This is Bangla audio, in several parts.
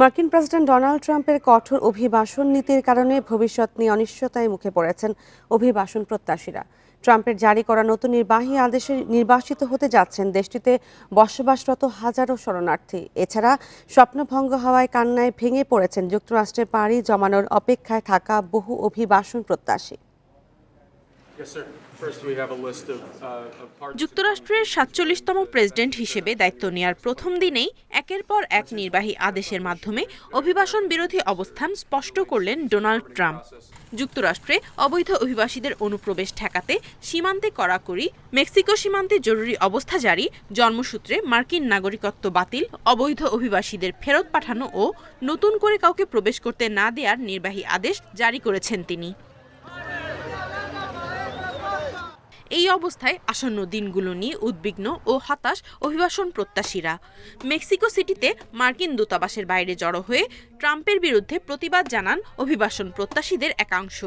মার্কিন প্রেসিডেন্ট ডোনাল্ড ট্রাম্পের কঠোর অভিবাসন নীতির কারণে ভবিষ্যৎ নিয়ে অনিশ্চয়তায় মুখে পড়েছেন অভিবাসন প্রত্যাশীরা। ট্রাম্পের জারি করা নতুন নির্বাহী আদেশে নির্বাসিত হতে যাচ্ছেন দেশটিতে বসবাসরত হাজারো শরণার্থী। এছাড়া স্বপ্নভঙ্গ হওয়ায় কান্নায় ভেঙে পড়েছেন যুক্তরাষ্ট্রে পাড়ি জমানোর অপেক্ষায় থাকা বহু অভিবাসন প্রত্যাশী। যুক্তরাষ্ট্রের সাতচল্লিশতম প্রেসিডেন্ট হিসেবে দায়িত্ব নেয়ার প্রথম দিনেই একের পর এক নির্বাহী আদেশের মাধ্যমে অভিবাসন বিরোধী অবস্থান স্পষ্ট করলেন ডোনাল্ড ট্রাম্প। যুক্তরাষ্ট্রে অবৈধ অভিবাসীদের অনুপ্রবেশ ঠেকাতে সীমান্তে কড়াকড়ি, মেক্সিকো সীমান্তে জরুরি অবস্থা জারি, জন্মসূত্রে মার্কিন নাগরিকত্ব বাতিল, অবৈধ অভিবাসীদের ফেরত পাঠানো ও নতুন করে কাউকে প্রবেশ করতে না দেওয়ার নির্বাহী আদেশ জারি করেছেন তিনি। এই অবস্থায় আসন্ন দিনগুলো নিয়ে উদ্বিগ্ন ও হতাশ অভিবাসন প্রত্যাশীরা। মেক্সিকো সিটিতে মার্কিন দূতাবাসের বাইরে জড়ো হয়ে ট্রাম্পের বিরুদ্ধে প্রতিবাদ জানান অভিবাসন প্রত্যাশীদের একাংশ।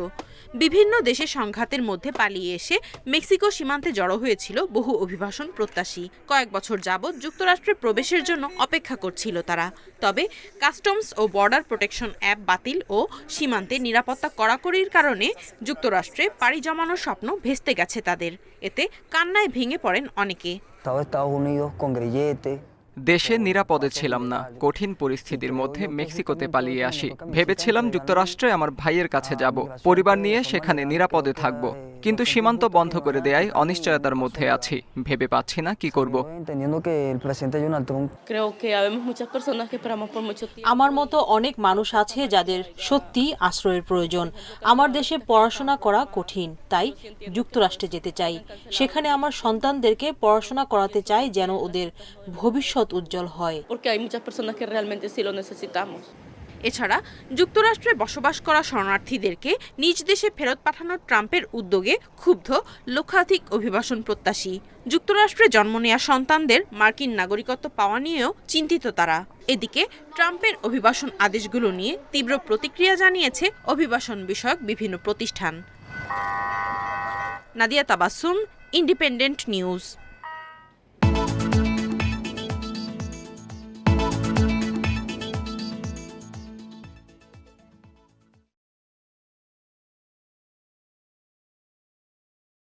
বিভিন্ন দেশে সংঘাতের মধ্যে পালিয়ে এসে মেক্সিকো সীমান্তে জড়ো হয়েছিল বহু অভিবাসন প্রত্যাশী। কয়েক বছর যাবৎ যুক্তরাষ্ট্রে প্রবেশের জন্য অপেক্ষা করছিল তারা। তবে কাস্টমস ও বর্ডার প্রোটেকশন অ্যাপ বাতিল ও সীমান্তে নিরাপত্তা কড়াকড়ির কারণে যুক্তরাষ্ট্রে পাড়ি জমানোর স্বপ্ন ভেস্তে গেছে তাদের। এতে কান্নায় ভেঙে পড়েন অনেকে. দেশে নিরাপদে ছিলাম না। কঠিন পরিস্থিতির মধ্যে মেক্সিকোতে পালিয়ে আসি। ভেবেছিলাম যুক্তরাষ্ট্রে আমার ভাইয়ের কাছে যাব। পরিবার নিয়ে সেখানে নিরাপদে থাকব। কিন্তু সীমান্ত বন্ধ করে দেয়ায় অনিশ্চয়তার মধ্যে আছি। ভেবে পাচ্ছি না কি করব. আমার মতো অনেক মানুষ আছে যাদের সত্যি আশ্রয়ের প্রয়োজন। আমার দেশে পড়াশোনা করা কঠিন তাই যুক্তরাষ্ট্রে যেতে চাই। সেখানে আমার সন্তানদেরকে পড়াশোনা করাতে চাই যেন ওদের ভবিষ্যৎ উজ্জ্বল হয়। এছাড়া যুক্তরাষ্ট্রে বসবাস করা শরণার্থীদেরকে নিজ দেশে ফেরত পাঠানোর ট্রাম্পের উদ্যোগে ক্ষুব্ধ লক্ষাধিক অভিবাসন প্রত্যাশী। যুক্তরাষ্ট্রে জন্ম নেওয়া সন্তানদের মার্কিন নাগরিকত্ব পাওয়া নিয়েও চিন্তিত তারা। এদিকে ট্রাম্পের অভিবাসন আদেশগুলো নিয়ে তীব্র প্রতিক্রিয়া জানিয়েছে অভিবাসন বিষয়ক বিভিন্ন প্রতিষ্ঠান। Nadia Tabassum, independent news.